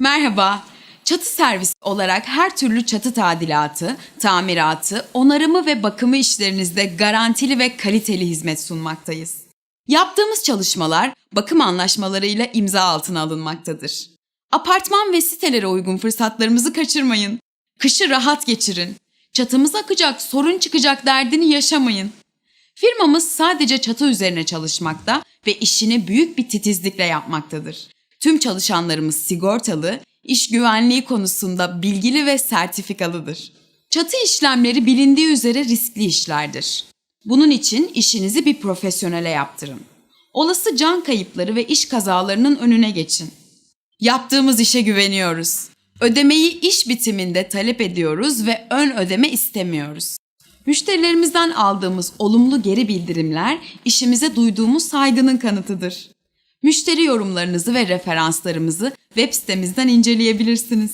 Merhaba. Çatı servis olarak her türlü çatı tadilatı, tamiratı, onarımı ve bakımı işlerinizde garantili ve kaliteli hizmet sunmaktayız. Yaptığımız çalışmalar bakım anlaşmalarıyla imza altına alınmaktadır. Apartman ve sitelere uygun fırsatlarımızı kaçırmayın. Kışı rahat geçirin. Çatımız akacak, sorun çıkacak derdini yaşamayın. Firmamız sadece çatı üzerine çalışmakta ve işini büyük bir titizlikle yapmaktadır. Tüm çalışanlarımız sigortalı, iş güvenliği konusunda bilgili ve sertifikalıdır. Çatı işlemleri bilindiği üzere riskli işlerdir. Bunun için işinizi bir profesyonele yaptırın. Olası can kayıpları ve iş kazalarının önüne geçin. Yaptığımız işe güveniyoruz. Ödemeyi iş bitiminde talep ediyoruz ve ön ödeme istemiyoruz. Müşterilerimizden aldığımız olumlu geri bildirimler işimize duyduğumuz saygının kanıtıdır. Müşteri yorumlarınızı ve referanslarımızı web sitemizden inceleyebilirsiniz.